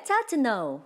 Better to know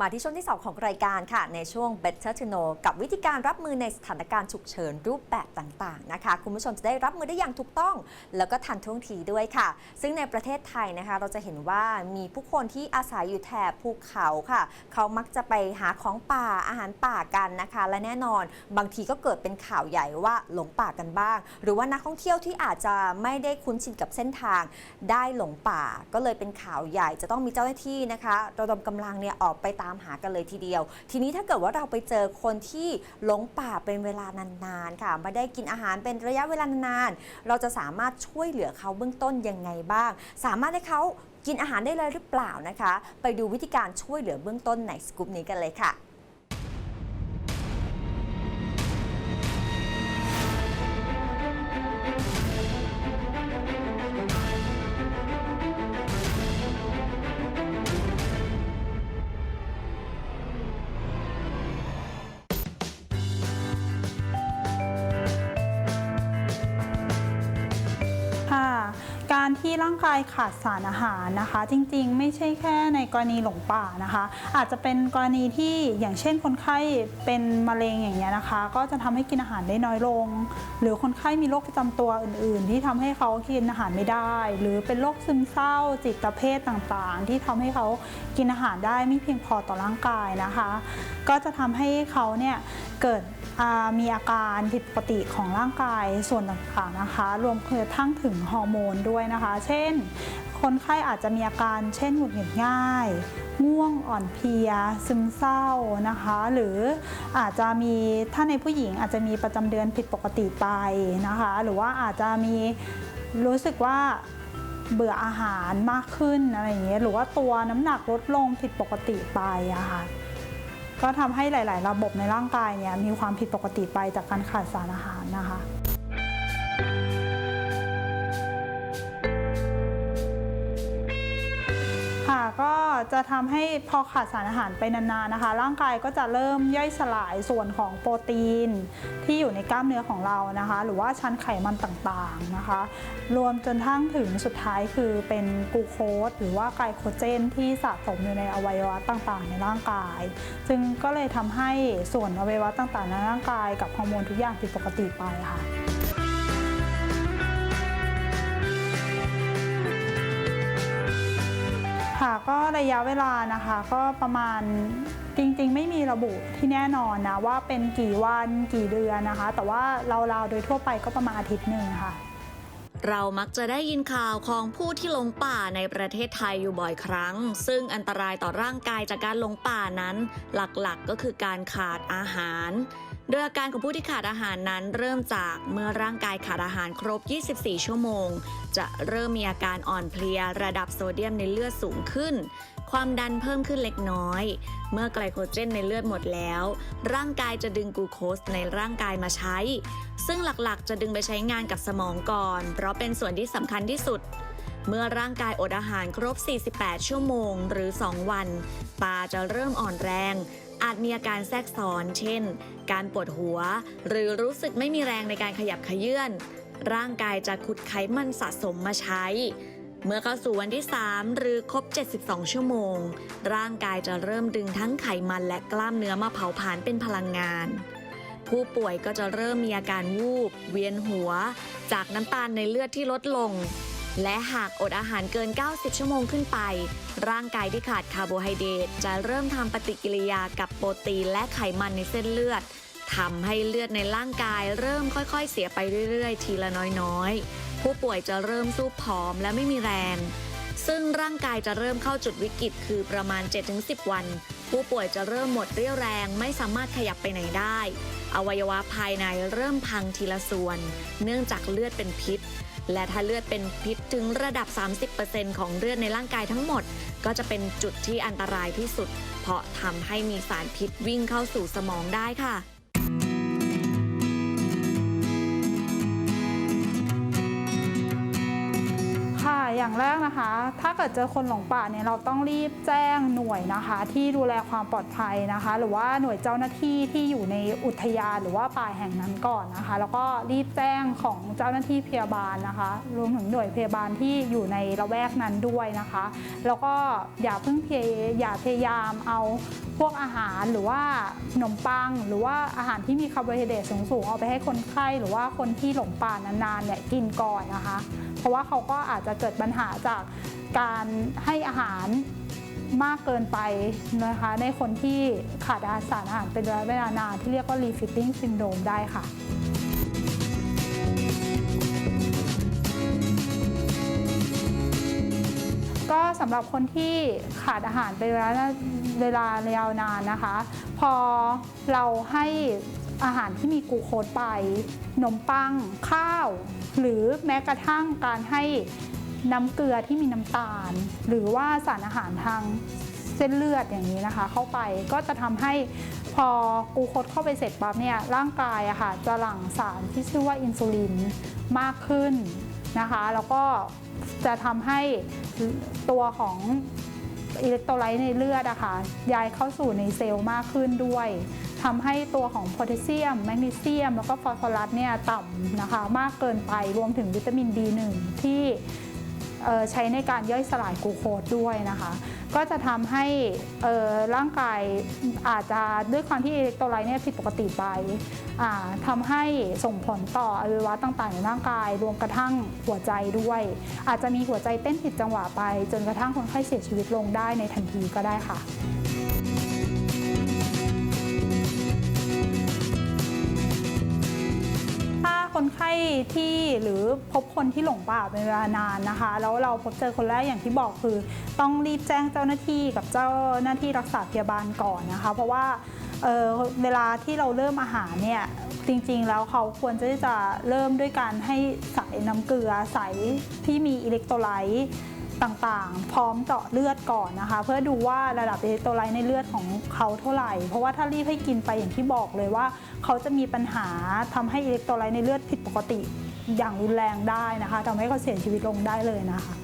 มาที่ช่วงที่ 2 ของรายการค่ะ ในช่วง Better to know กับวิธีการรับมือในสถานการณ์ฉุกเฉินรูปแบบต่างๆนะคะ คุณผู้ชมจะได้รับมือได้อย่างถูกต้อง แล้วก็ทันท่วงทีด้วยค่ะ ซึ่งในประเทศไทยนะคะ เราจะเห็นว่ามีผู้คนที่อาศัยอยู่แถบภูเขาค่ะ เขามักจะไปหาของป่าอาหารป่ากันนะคะ และแน่นอน บางทีก็เกิดเป็นข่าวใหญ่ว่าหลงป่ากันบ้าง หรือว่านักท่องเที่ยวที่อาจจะไม่ได้คุ้นชินกับเส้นทาง ได้หลงป่าก็เลยเป็นข่าวใหญ่จะต้องมีเจ้าหน้าที่นะคะระดมกำลังเนี่ยออกไปตามามหากันเลยทีเดียว ทีนี้ถ้าเกิดว่าเราไปเจอคนที่หลงป่าเป็นเวลานานๆค่ะไม่ได้กินอาหารเป็นระยะเวลานานๆเราจะสามารถช่วยเหลือเขาเบื้องต้นยังไงบ้าง สามารถให้เขากินอาหารได้เลยหรือเปล่านะคะ ไปดูวิธีการช่วยเหลือเบื้องต้นในสกู๊ปนี้กันเลยค่ะ การที่ร่างกายขาดสารอาหารนะคะ จริงๆ ไม่ใช่แค่ในกรณีหลงป่านะคะ อาจจะเป็นกรณีที่อย่างเช่นคนไข้เป็นมะเร็งอย่างเงี้ยนะคะ ก็จะทำให้กินอาหารได้น้อยลง หรือคนไข้มีโรคประจำตัวอื่น ๆ ที่ทำให้เขากินอาหารไม่ได้ หรือเป็นโรคซึมเศร้าจิตเภทต่างๆ ที่ทำให้เขากินอาหารได้ไม่เพียงพอต่อร่างกายนะคะ ก็จะทำให้เขาเนี่ยเกิดมีอาการผิดปกติของร่างกายส่วนต่างๆนะคะ รวมกระทั่งถึงฮอร์โมนด้วยนะคะ เช่น คนไข้อาจจะมีอาการเช่นหงุดหงิดง่าย ง่วงอ่อนเพลีย ซึมเศร้านะคะ หรืออาจจะมีถ้าในผู้หญิงอาจจะมีประจำเดือนผิดปกติไปนะคะ หรือว่าอาจจะมีรู้สึกว่าเบื่ออาหารมากขึ้นอะไรอย่างเงี้ยหรือว่าตัวน้ำหนักลดลงผิดปกติไปอะค่ะ ก็ทำให้หลาย ๆ ระบบในร่างกายเนี่ยมีความผิดปกติไปจากการขาดสารอาหารนะคะค่ะ จะทำให้พอขาดสารอาหารไปนานๆนะคะ ร่างกายก็จะเริ่มย่อยสลายส่วนของโปรตีน ที่อยู่ในกล้ามเนื้อของเรานะคะ หรือว่าชั้นไขมันต่างๆนะคะ รวมจนทั้งถึงสุดท้ายคือเป็นกูโคสหรือว่าไกลโคเจน ที่สะสมอยู่ในอวัยวะต่างๆ ในร่างกาย จึงก็เลยทำให้ส่วนอวัยวะต่างๆ ในร่างกายกับฮอร์โมนทุกอย่างผิดปกติไปค่ะ ก็ระยะเวลานะคะก็ประมาณจริงๆ ไม่มีระบุที่แน่นอนนะว่าเป็นกี่วันกี่เดือนนะคะ แต่ว่าเราๆโดยทั่วไปก็ประมาณอาทิตย์หนึ่งค่ะเรามักจะได้ยินข่าวของผู้ที่หลงป่าในประเทศไทยอยู่บ่อยครั้ง ซึ่งอันตรายต่อร่างกายจากการหลงป่านั้น หลักๆก็คือการขาดอาหาร โดยอาการของผู้ที่ขาดอาหารนั้นเริ่มจากเมื่อร่างกายขาดอาหารครบ 24 ชั่วโมง จะเริ่มมีอาการอ่อนเพลีย ระดับโซเดียมในเลือดสูงขึ้น ความดันเพิ่มขึ้นเล็กน้อย เมื่อไกลโคเจนในเลือดหมดแล้ว ร่างกายจะดึงกูโคสในร่างกายมาใช้ ซึ่งหลักๆ จะดึงไปใช้งานกับสมองก่อน เพราะเป็นส่วนที่สำคัญที่สุดเมื่อร่างกายอดอาหารครบ 48 ชั่วโมง หรือ 2 วัน ตาจะเริ่มอ่อนแรง อาจมีอาการแทรกซ้อน เช่น การปวดหัว หรือรู้สึกไม่มีแรงในการขยับเขยื่อนร่างกายจะขุดไขมันสะสมมาใช้ เมื่อเข้าสู่วันที่ 3 หรือครบ 72 ชั่วโมง ร่างกายจะเริ่มดึงทั้งไขมันและกล้ามเนื้อมาเผาผลาญเป็นพลังงาน ผู้ป่วยก็จะเริ่มมีอาการวูบ เวียนหัว จากน้ำตาลในเลือดที่ลดลง และหากอดอาหารเกิน 90 ชั่วโมงขึ้นไป ร่างกายที่ขาดคาร์โบไฮเดรตจะเริ่มทำปฏิกิริยากับโปรตีนและไขมันในเส้นเลือดทำให้เลือดในร่างกายเริ่มค่อยๆ เสียไปเรื่อยๆ ทีละน้อยๆ ผู้ป่วยจะเริ่มสู้ผอมและไม่มีแรง ซึ่งร่างกายจะเริ่มเข้าจุดวิกฤตคือประมาณ 7-10 วัน ผู้ป่วยจะเริ่มหมดเรี่ยวแรงไม่สามารถขยับไปไหนได้ อวัยวะภายในเริ่มพังทีละส่วน เนื่องจากเลือดเป็นพิษ และถ้าเลือดเป็นพิษถึงระดับ 30%ของเลือดในร่างกายทั้งหมด ก็จะเป็นจุดที่อันตรายที่สุด เพราะทำให้มีสารพิษวิ่งเข้าสู่สมองได้ค่ะ อย่างแรกนะคะ ถ้าเกิดเจอคนหลงป่าเนี่ยเราต้องรีบแจ้งหน่วยนะคะ ที่ดูแลความปลอดภัยนะคะ หรือว่าหน่วยเจ้าหน้าที่ที่อยู่ในอุทยานหรือว่าป่าแห่งนั้นก่อนนะคะ แล้วก็รีบแจ้งของเจ้าหน้าที่พยาบาลนะคะ รวมถึงหน่วยพยาบาลที่อยู่ในละแวกนั้นด้วยนะคะ แล้วก็อย่าเพิ่งพยอย่าพยายามเอาพวกอาหารหรือว่าขนมปัง หรือว่าอาหารที่มีคาร์โบไฮเดรตสูงๆเอาไปให้คนไข้หรือว่าคนที่หลงป่านานๆเนี่ยกินก่อนนะคะ เพราะว่าเขาก็อาจจะเกิดปัญหาจากการให้อาหารมากเกินไปนะคะในคนที่ขาดอาสารอาหารเป็นระยะเวลานานที่เรียกว่า refitting syndrome ได้ค่ะก็สำหรับคนที่ขาดอาหารเป็นเวลาเวลายาวนานนะคะ พอเราให้อาหารที่มีกูโคสไปขนมปังข้าว หรือแม้กระทั่งการให้ น้ำเกลือที่มีน้ำตาล หรือว่าสารอาหารทางเส้นเลือดอย่างนี้นะคะ เข้าไปก็จะทำให้พอกูโคสเข้าไปเสร็จปั๊บเนี่ยร่างกายอะค่ะจะหลั่งสารที่ชื่อว่าอินซูลินมากขึ้นนะคะ แล้วก็จะทำให้ตัวของอิเล็กโทรไลต์ในเลือดอะค่ะย้ายเข้าสู่ในเซลล์มากขึ้นด้วยทำให้ตัวของโพแทสเซียม แมกนีเซียม แล้วก็ฟอสฟอรัสเนี่ยต่ำนะคะ มากเกินไปรวมถึงวิตามิน B1 ที่เอ่ ใช้ในการย่อยสลายกูโคสด้วยนะคะ ก็จะทำให้ร่างกายอาจจะด้วยความที่อิเล็กโทรไลต์เนี่ยผิดปกติไปอ่าทำให้ส่งผลต่ออวัยวะต่างๆในร่างกาย รวมกระทั่งหัวใจด้วย อาจจะมีหัวใจเต้นผิดจังหวะไป จนกระทั่งคนไข้เสียชีวิตลงได้ในทันทีก็ได้ค่ะ ถ้าคนไข้ที่หรือพบคนที่หลงป่าเป็นเวลานานนะคะ แล้วเราพบเจอคนแรกอย่างที่บอกคือ ต้องรีบแจ้งเจ้าหน้าที่กับเจ้าหน้าที่รักษาพยาบาลก่อนนะคะ เพราะว่าเออเวลาที่เราเริ่มอาหารเนี่ยจริงๆ แล้วเขาควรจะจะเริ่มด้วยการให้ใส่น้ำเกลือใส่ที่มีอิเล็กโทรไลต์ ต่างๆ พร้อมเจาะเลือดก่อนนะคะ เพื่อดูว่าระดับอิเล็กโทรไลต์ในเลือดของเขาเท่าไหร่ เพราะว่าถ้ารีบให้กินไปอย่างที่บอกเลยว่า เขาจะมีปัญหาทำให้อิเล็กโทรไลต์ในเลือดผิดปกติอย่างรุนแรงได้นะคะทำให้เขาเสียชีวิตลงได้เลยนะคะ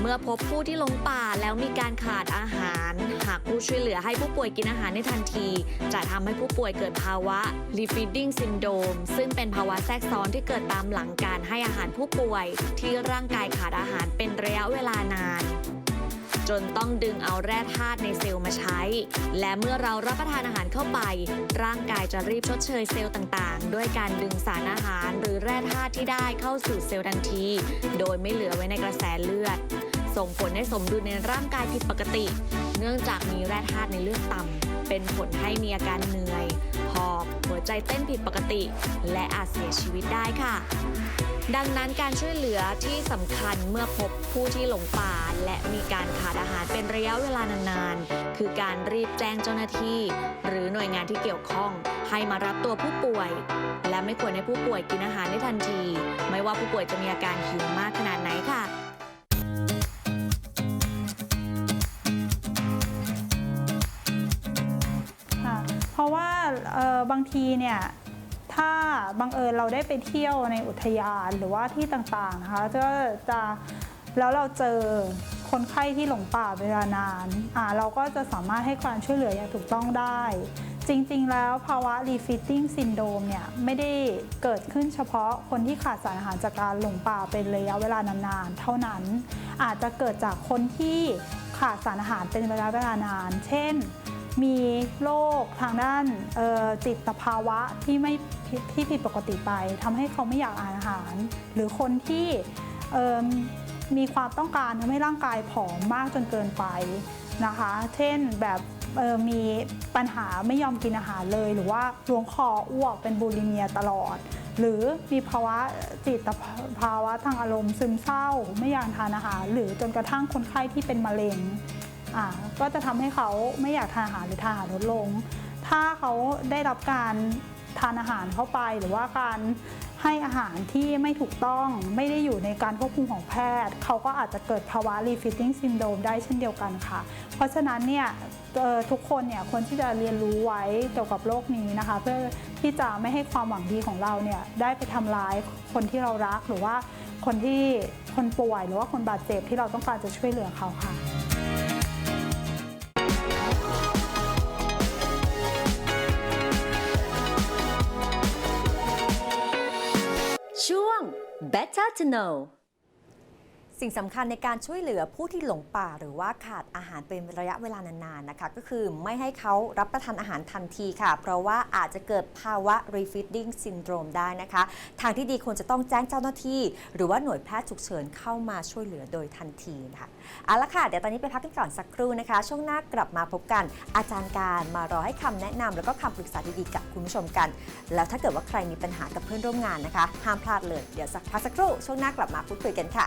เมื่อพบผู้ที่หลงป่าแล้วมีการขาดอาหาร หากผู้ช่วยเหลือให้ผู้ป่วยกินอาหารในทันที จะทำให้ผู้ป่วยเกิดภาวะ refeeding syndrome ซึ่งเป็นภาวะแทรกซ้อนที่เกิดตามหลังการให้อาหารผู้ป่วย ที่ร่างกายขาดอาหารเป็นระยะเวลานาน จนต้องดึงเอาแร่ธาตุในเซลล์มาใช้ และเมื่อเรารับประทานอาหารเข้าไป ร่างกายจะรีบชดเชยเซลล์ต่างๆ ด้วยการดึงสารอาหาร หรือแร่ธาตุที่ได้เข้าสู่เซลล์ทันที โดยไม่เหลือไว้ในกระแสเลือด ส่งผลให้สมดุลในร่างกายผิดปกติ เนื่องจากมีแร่ธาตุในเลือดต่ำเป็นผลให้มีอาการเหนื่อยหอบ หัวใจเต้นผิดปกติ และอาจเสียชีวิตได้ค่ะ ดังนั้นการช่วยเหลือที่สำคัญเมื่อพบผู้ที่หลงป่า และมีการขาดอาหารเป็นระยะเวลานานๆ คือการรีบแจ้งเจ้าหน้าที่ หรือหน่วยงานที่เกี่ยวข้อง ให้มารับตัวผู้ป่วย และไม่ควรให้ผู้ป่วยกินอาหารได้ทันที ไม่ว่าผู้ป่วยจะมีอาการหิวมากขนาดไหนค่ะเพราะว่าบางทีเนี่ย ถ้าบังเอิญเราได้ไปเที่ยวในอุทยานหรือว่าที่ต่างๆนะคะก็จะแล้วเราเจอคนไข้ที่หลงป่าเวลานานอ่าเราก็จะสามารถให้ความช่วยเหลืออย่างถูกต้องได้ จริงๆ แล้วภาวะ refitting syndrome เนี่ยไม่ได้เกิดขึ้นเฉพาะคนที่ขาดสารอาหารจากการหลงป่าเป็นระยะเวลานานๆ เท่านั้น อาจจะเกิดจากคนที่ขาดสารอาหารเป็นระยะเวลานาน เช่น มีโรคทางด้านจิตภาวะที่ไม่ที่ผิดปกติไปทำให้เขาไม่อยากอ่านอาหาร หรือคนที่มีความต้องการทำให้ร่างกายผอมมากจนเกินไปนะคะ เช่นแบบมีปัญหาไม่ยอมกินอาหารเลย หรือว่าล้วงคออ้วกเป็นบูลิเมียตลอด หรือมีภาวะจิตภาวะทางอารมณ์ซึมเศร้า ไม่อยากทานอาหาร หรือจนกระทั่งคนไข้ที่เป็นมะเร็ง ก็จะทำให้เขาไม่อยากทานอาหารหรือทานอาหารลดลง ถ้าเขาได้รับการทานอาหารเข้าไปหรือว่าการให้อาหารที่ไม่ถูกต้องไม่ได้อยู่ในการควบคุมของแพทย์ เขาก็อาจจะเกิดภาวะ refitting syndrome ได้เช่นเดียวกันค่ะ เพราะฉะนั้นเนี่ยทุกคนเนี่ยควรที่จะเรียนรู้ไว้เกี่ยวกับโรคนี้นะคะ เพื่อที่จะไม่ให้ความหวังดีของเราเนี่ยได้ไปทำร้ายคนที่เรารักหรือว่าคนที่คนป่วยหรือว่าคนบาดเจ็บที่เราต้องการจะช่วยเหลือเขาค่ะ Better to Know สิ่งสำคัญในการช่วยเหลือผู้ที่หลงป่า หรือว่าขาดอาหารเป็นระยะเวลานานๆนะคะ ก็คือไม่ให้เขารับประทานอาหารทันทีค่ะ เพราะว่าอาจจะเกิดภาวะ refeeding syndrome ได้นะคะ ทางที่ดีควรจะต้องแจ้งเจ้าหน้าที่ หรือว่าหน่วยแพทย์ฉุกเฉินเข้ามาช่วยเหลือโดยทันทีค่ะเอาละค่ะ เดี๋ยวตอนนี้ไปพักกันก่อนสักครู่นะคะ ช่วงหน้ากลับมาพบกันอาจารย์การมารอให้คำแนะนำแล้วก็คำปรึกษาดีๆกับคุณผู้ชมกัน แล้วถ้าเกิดว่าใครมีปัญหากับเพื่อนร่วมงานนะคะห้ามพลาดเลยเดี๋ยวสักพักสักครู่ช่วงหน้ากลับมาพูดคุยกันค่ะ